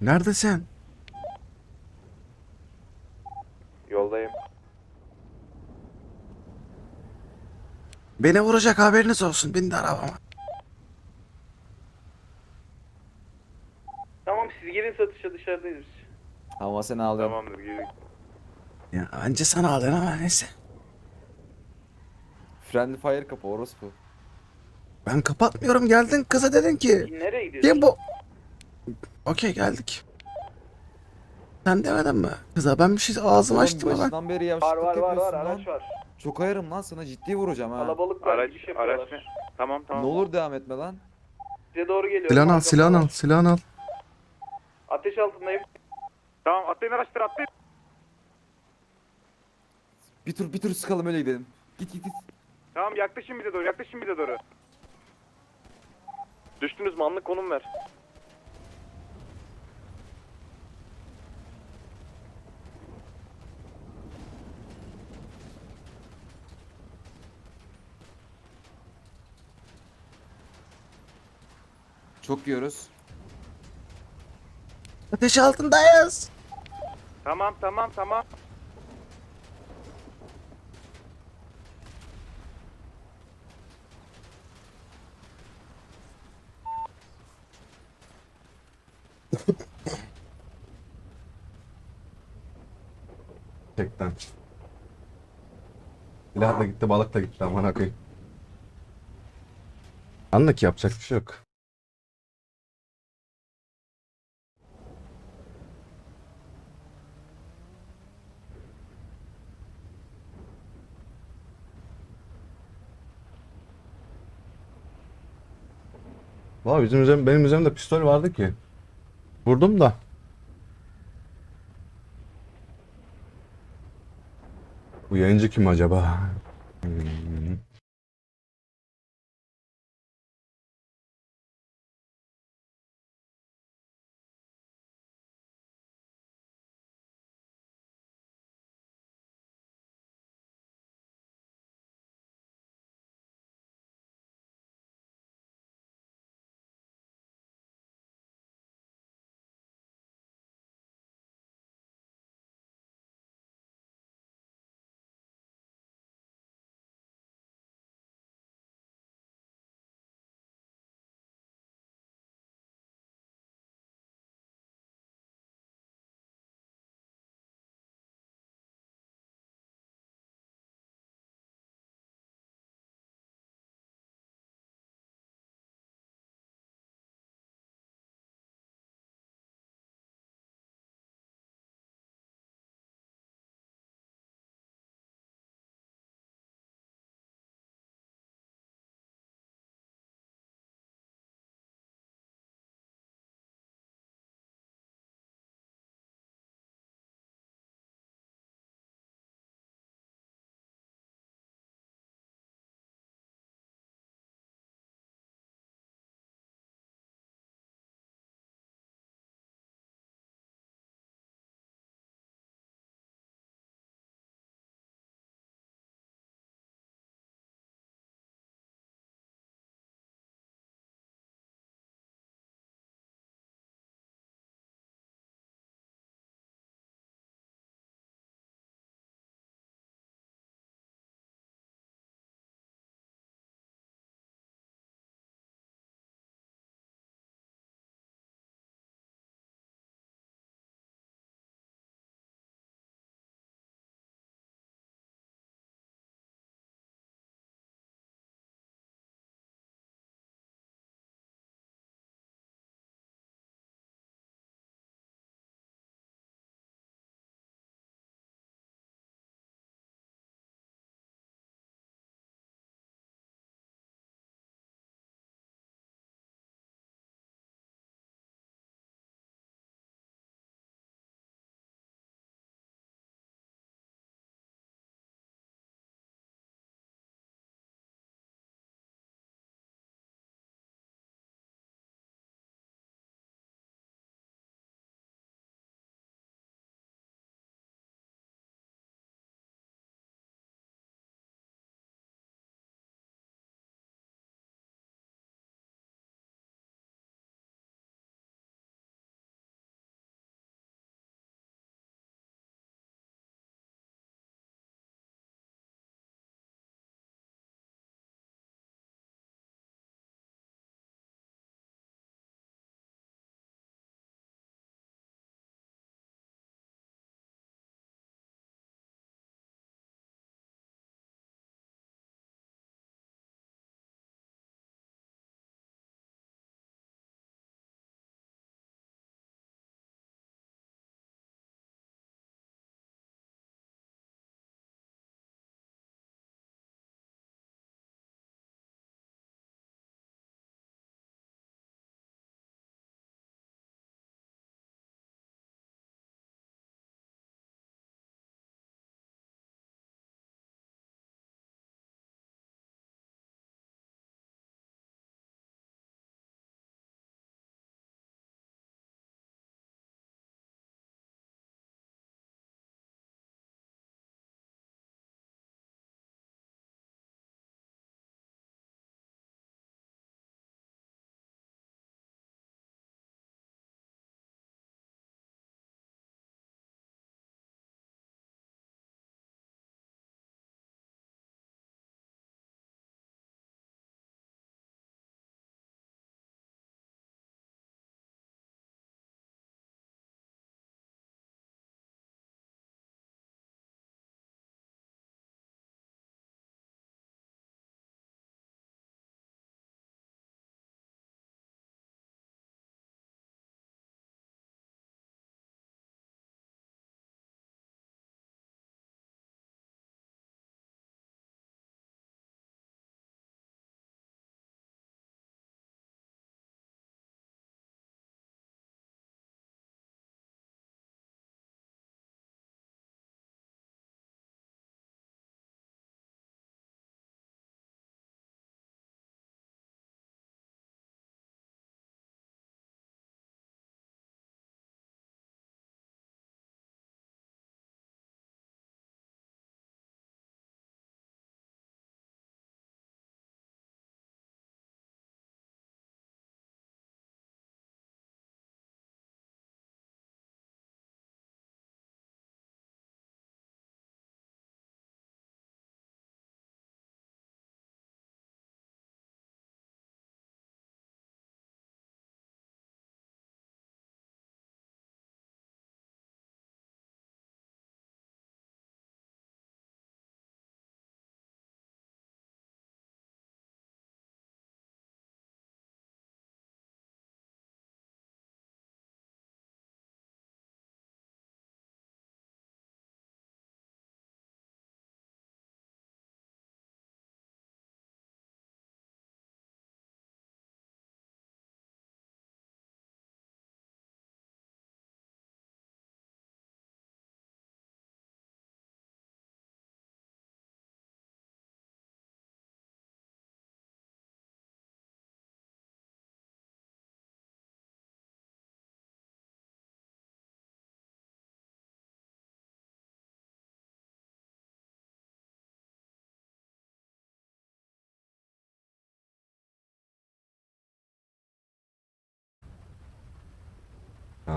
Neredesin? Yoldayım. Beni vuracak haberiniz olsun. Bindi arabama. Tamam siz gelin satışa dışarıdayız. Ama sen ağlıyorsun. Tamamdır geri. Ya anca sana aldın ama neyse. Friendly fire kapı orospu. Ben kapatmıyorum geldin kıza dedin ki. Nereye gidiyorsun? Kim bu? Okey geldik. Sen demedin mi? Kıza ben bir şey ağzımı Oğlum açtım ama. başından beri Var yavşaklık var var var yapıyorsun araç var. Çok ayarım lan sana ciddi vuracağım ha. Kalabalık var. Araç, yapıyorlar. araç mı? Tamam Ne tamam. olur devam etme lan. Size doğru geliyorum. Silahını al silahını var. al silahını al. Ateş altındayım. Tamam atlayın araçları atlayın. Bir tur bir tur sıkalım öyle gidelim. Git git git. Tamam yaklaşın bize doğru yaklaşın bize doğru. Düştünüz mü anlık konum ver. Çok yiyoruz. Ateş altındayız. Tamam tamam tamam. Gerçekten. Silah da gitti balık da gitti aman akıyım. Anlık yapacak bir şey yok. Vay bizim üzerim, benim üzerimde pistol vardı ki. Vurdum da. Bu yayıncı kim acaba? Hmm.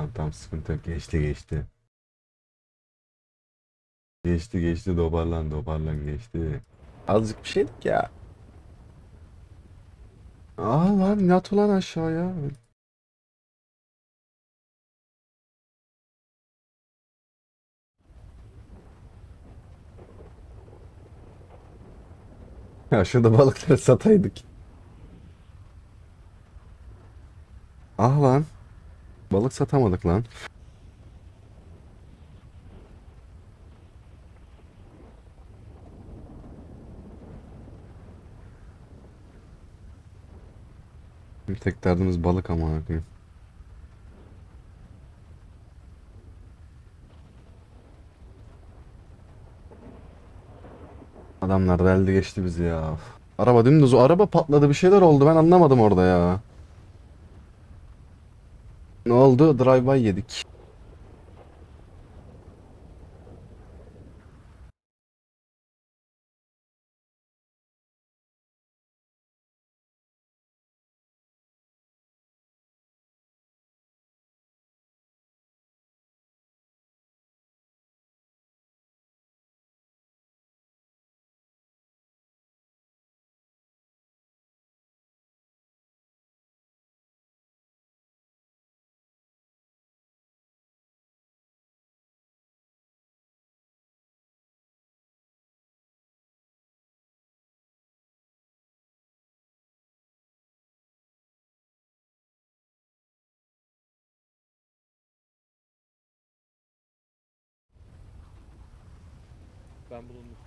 Tamam tamam sıkıntı yok. Geçti geçti. Geçti geçti toparlan toparlan geçti. Azıcık bir şeydik ya. Aa lan yat ulan aşağıya. Ya şurada balıkları sataydık. Ah lan. Balık satamadık lan. Tek derdimiz balık ama. Adamlar deldi geçti bizi ya. Araba dümdüz araba patladı bir şeyler oldu ben anlamadım orada ya. Ne oldu? Drive-by yedik. Ben bulundum.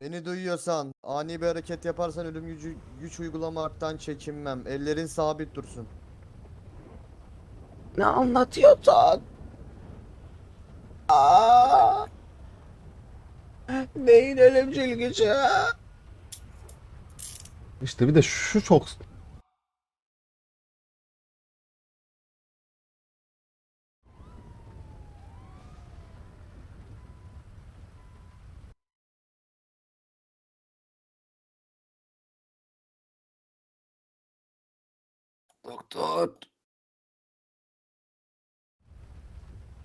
Beni duyuyorsan, ani bir hareket yaparsan ölüm gücü güç uygulamaktan çekinmem. Ellerin sabit dursun. Ne anlatıyorsun? Aa! Neyin ölümcül gücü? İşte bir de şu çok... Doktor.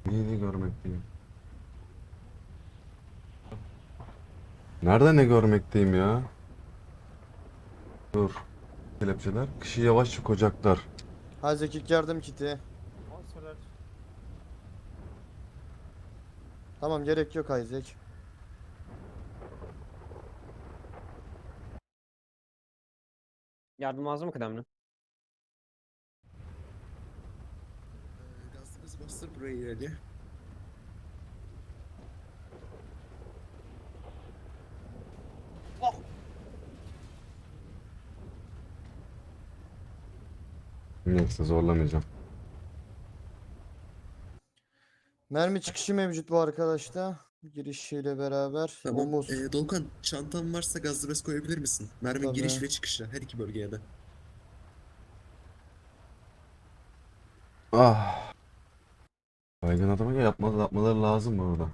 Neyini görmekteyim? Nerede ne görmekteyim ya? Dur. Kelepçeler. Kişi yavaş çıkacaklar. Hazekik yardım kiti. Tamam gerek yok Isaac. Yardım lazım mı kıdemli? Gazımız bastır buraya ileri. Neyse zorlamayacağım. Mermi çıkışı mevcut bu arkadaşta. Girişiyle beraber. Tamam. Omuz. Ee, Dolkan çantan varsa gazlı bez koyabilir misin? Mermi Tabii. giriş ve çıkışı her iki bölgeye de. Ah. Baygın adama yapmalı yapmaları lazım burada.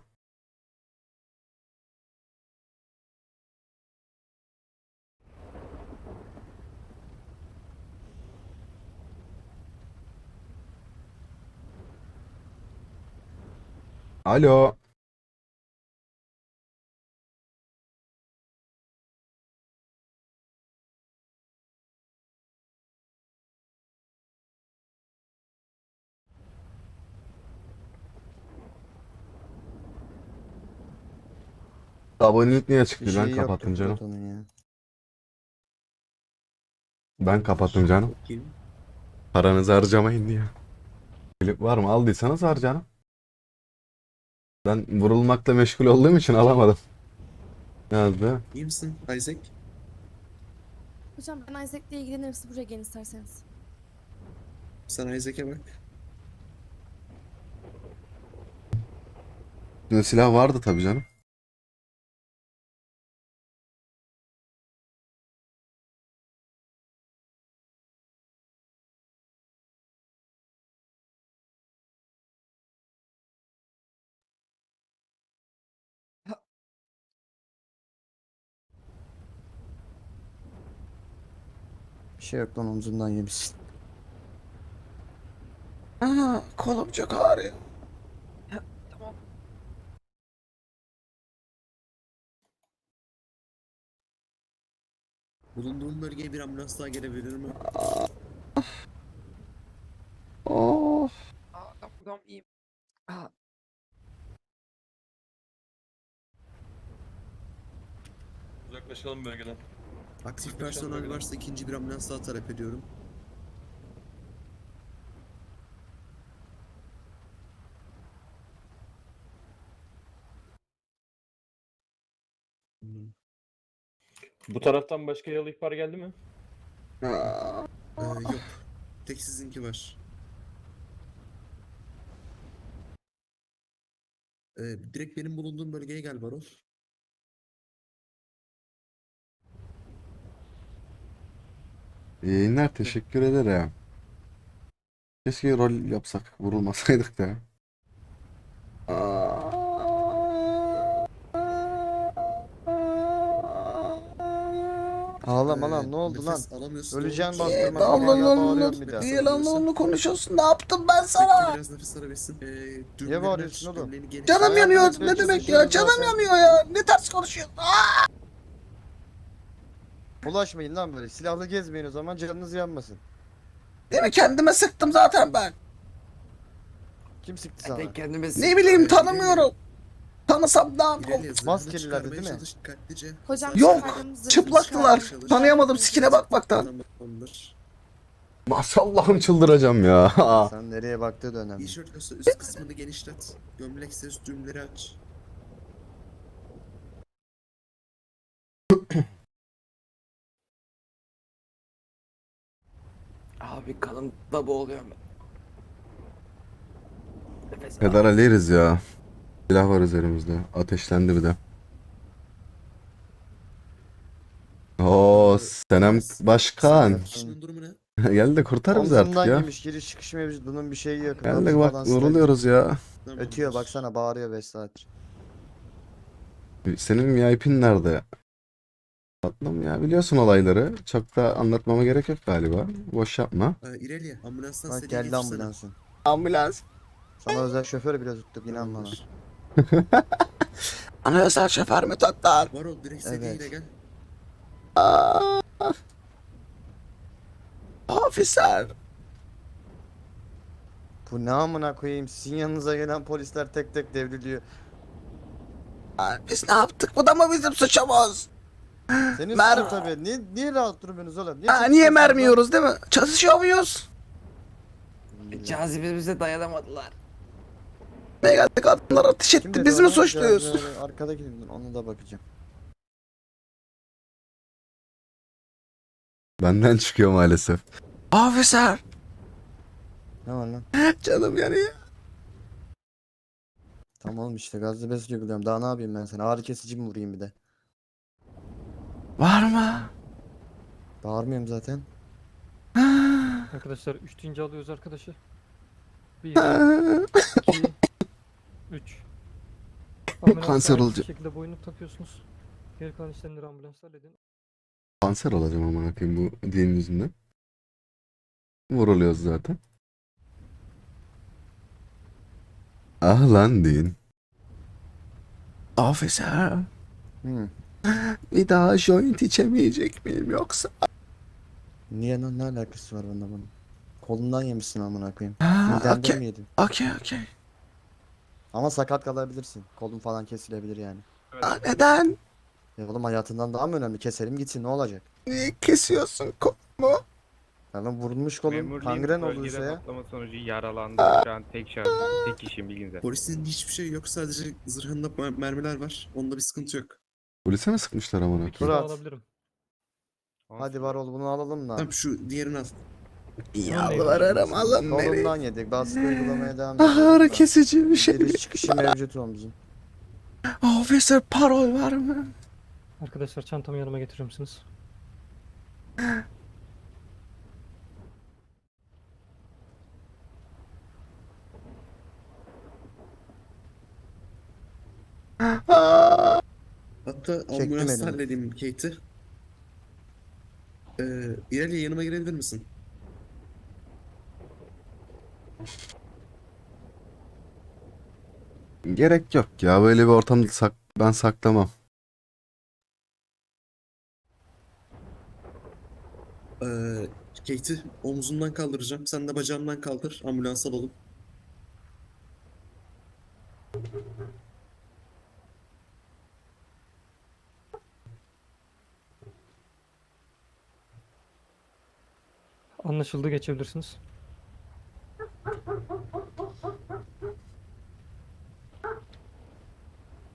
Alo. Abonelik niye Bir çıktı? şey Ben yoktu kapattım canım. Platon'un ya. Ben kapattım canım. Bakayım. Paranızı harcamayın diye. Klip var mı? Aldıysanız harcanın. Ben vurulmakla meşgul olduğum için alamadım. Ne yazdı? İyi misin Isaac? Hocam ben Isaac'le ilgilenirim siz buraya gelin isterseniz. Sen Isaac'e bak. Silah vardı tabii canım. Şey yok lan omzundan yemişsin. Aa, kolum çok ağrıyor. Bulunduğum bölgeye bir ambulans daha gelebilir mi? Oh. Uzaklaşalım bölgeden. Aktif personel varsa ikinci bir ambulans daha talep ediyorum. Bu taraftan başka yaralı ihbar geldi mi? Aa, Ee, yok. Tek sizinki var. Ee, direkt benim bulunduğum bölgeye gel Barol. İyi yayınlar teşekkür ederim. Keşke rol yapsak vurulmasaydık da. Aa. Ağlama Ee, lan ne oldu lan? Öleceğin oğlum. bastırma. Allah Allah Allah. Niye lan onunla konuşuyorsun? Ne yaptım ben sana? Biraz nefes alabilsin. Ee, düğümlerini bağırıyorsun oğlum? Canım yanıyor. Ne demek sıkıntı ya? Canım yanıyor ya. Ne ters konuşuyorsun? Aa! Bulaşmayın lan böyle. Silahlı gezmeyin o zaman canınız yanmasın. Değil mi? Kendime sıktım zaten ben. Kim sıktı sana? Ben kendime Ne bileyim tanımıyorum. Tanısam ne yapayım? İleri yazılarını Maskeliler çıkarmaya değil mi? dikkatlice. Hocam Yok, Çıplaktılar. Tanıyamadım sikine bakmaktan. Maşallahım çıldıracağım ya. Sen nereye baktığı da önemli. Üst kısmını genişlet. Gömlekse üst düğümleri aç. Abi kanımda boğuluyorum ben. Nefes al. Pedal aleriz ya. Silah var üzerimizde. Ateşlendi bir de. Oo Senem Başkan. Kişinin durumu ne? Gel de kurtar bizi artık Omzundan ya. yemiş giriş çıkış mevcut. Bunun bir şeyi yok. Gel de bak yoruluyoruz ya. Tamamdır. Ötüyor baksana bağırıyor 5 saat. Senin VIP'in nerede? Tatlım ya biliyorsun olayları. Çok da anlatmama gerek yok galiba. Boş yapma. Ee, İrelia ambulanstan Bak seni geldi geçirsene. ambulansın. Ambulans. Sana özel şoförü bile tuttuk inan bana. Ana özel şoför mü tutlar? Varol direkt Evet. seviyeyle gel. Aa. Officer. Bu ne amına koyayım sizin yanınıza gelen polisler tek tek devriliyor. Aa, Biz ne yaptık? Bu da mı bizim suçumuz? Senin Mer- suçun tabii. Niye, niye rahat durmuyorsunuz oğlum? Niye Ha, niye çekip mermi lan? yiyoruz değil mi? Çalışıyor muyuz? Cazibemize dayanamadılar. Ne geldik adamlar ateş etti. Biz mi suçluyuz? Arkadaki ona da bakacağım. Benden çıkıyor maalesef. Officer. Ne var lan? Canım yanıyor. Tamam oğlum işte gazlı bes uyguluyorum. Daha ne yapayım ben sana? Ağrı kesici mi vurayım bir de? Var mı? Bağırmıyorum zaten. Arkadaşlar 3 deyince alıyoruz arkadaşı. 1, Ha. 2, 3. Kanser olacak. Şekilde boynunu takıyorsunuz. Geri kalan işlemleri ambulans halledin. Kanser olacağım amına koyayım bu din yüzünden. Vuruluyoruz zaten. Ah lan din. Officer. Hı. Bir daha joint içemeyecek miyim yoksa? Niye lan ne alakası var bunda bunun? Kolundan yemişsin amına koyayım. Ha, Midenden okey. mi yedin? Okey okey. Ama sakat kalabilirsin. Kolun falan kesilebilir yani. Aa, Neden? Ya oğlum hayatından daha mı önemli? Keselim gitsin ne olacak? Niye kesiyorsun kolumu? Yani vurulmuş kolun kangren olduysa ya. patlama sonucu yaralandı. Şu an tek şahıs, tek kişiyim bilginize. Polisin hiçbir şey yok sadece zırhında mer- mermiler var. Onda bir sıkıntı yok. Polise mi sıkmışlar amına Bunu koyayım? Fırat. alabilirim. Hadi var ol bunu alalım da. Tamam şu diğerini al. Yalvarırım alın beni. Kolundan yedik. Baskı uygulamaya devam Ağrı edelim. kesici bir şey. Giriş çıkışı mevcut omzun. Officer parol var mı? Arkadaşlar çantamı yanıma getirir misiniz? Aa, Hatta Çektim ambulans elini. halledeyim Kate'i. Ee, İrelia yanıma girebilir misin? Gerek yok ya böyle bir ortamda sak ben saklamam. Ee, Kate'i omzundan kaldıracağım. Sen de bacağımdan kaldır. Ambulans alalım. Anlaşıldı geçebilirsiniz.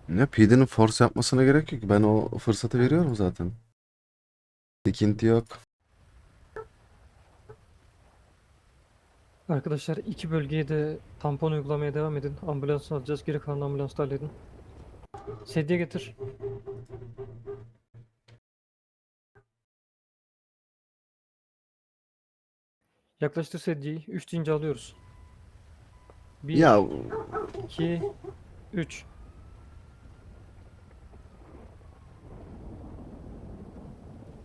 Ya PD'nin force yapmasına gerek yok. Ben o fırsatı veriyorum zaten. Sıkıntı yok. Arkadaşlar iki bölgeye de tampon uygulamaya devam edin. Ambulans alacağız. Geri kalan ambulansla halledin. Sedye getir. Yaklaştır sedyeyi. 3 deyince alıyoruz. 1, Ya 2, 3.